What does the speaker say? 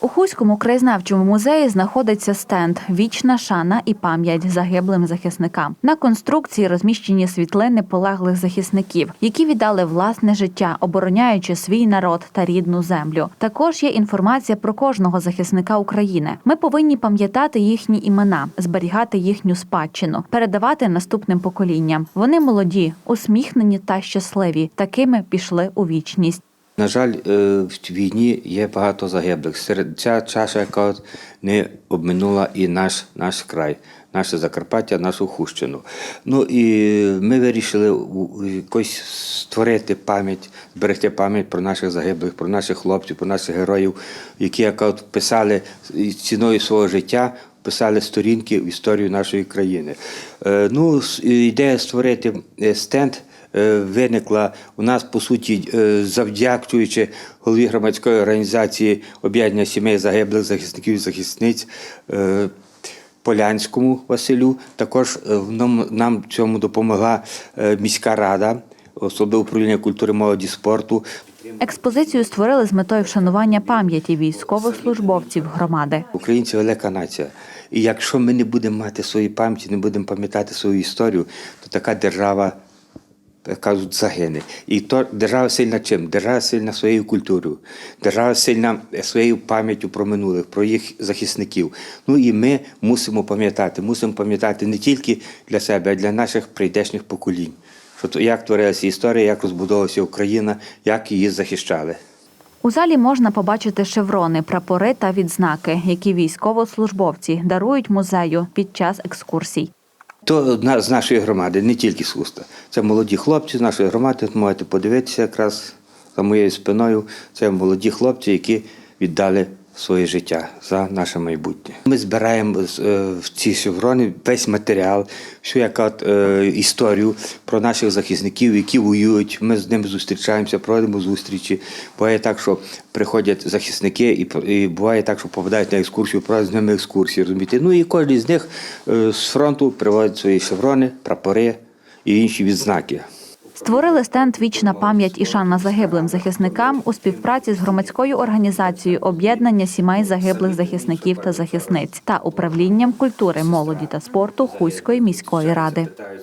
У Хуському краєзнавчому музеї знаходиться стенд Вічна шана і пам'ять загиблим захисникам. На конструкції розміщені світлини полеглих захисників, які віддали власне життя, обороняючи свій народ та рідну землю. Також є інформація про кожного захисника України. Ми повинні пам'ятати їхні імена, зберігати їхню спадщину, передавати наступним поколінням. Вони молоді, усміхнені та щасливі. Такими пішли у вічність. На жаль, е, в війні є багато загиблих. Серед ця чаша, яка не обминула і наш, наш край, наше Закарпаття, нашу Хущину. Ну і ми вирішили якось створити пам'ять, зберегти пам'ять про наших загиблих, про наших хлопців, про наших героїв, які яка от писали ціною свого життя. Писали сторінки в історію нашої країни. Е, Ну, ідея створити е, стенд виникла у нас, по суті, е, завдячуючи голові громадської організації об'єднання сімей загиблих захисників і захисниць. е, Полянському Василю також е, нам, нам цьому допомогла е, міська рада, особливо управління культури, молоді спорту. Експозицію створили з метою вшанування пам'яті військовослужбовців громади. Українці велика нація. І якщо ми не будемо мати свої пам'яті, не будемо пам'ятати свою історію, то така держава, кажуть, загине. І то держава сильна чим? Держава сильна своєю культурою, держава сильна своєю пам'яттю про минулих, про їх захисників. Ну і ми мусимо пам'ятати, мусимо пам'ятати не тільки для себе, а й для наших прийдешніх поколінь. Що то як творилася історія, як розбудовувалася Україна, як її захищали. У залі можна побачити шеврони, прапори та відзнаки, які військовослужбовці дарують музею під час екскурсій. То з нашої громади, не тільки з Хуста. Це молоді хлопці з нашої громади. Можете подивитися якраз за моєю спиною. Це молоді хлопці, які віддали своє життя за наше майбутнє. Ми збираємо е, в ці шеврони весь матеріал, всю яка е, історію про наших захисників, які воюють. Ми з ними зустрічаємося, проводимо зустрічі. Буває так, що приходять захисники, і, і буває так, що попадають на екскурсію, проводять з ними екскурсії. Розумієте? Ну і кожен з них е, з фронту приводить свої шеврони, прапори і інші відзнаки. Створили стенд Вічна пам'ять і шана загиблим захисникам у співпраці з громадською організацією об'єднання сімей загиблих захисників та захисниць та управлінням культури, молоді та спорту Хуської міської ради.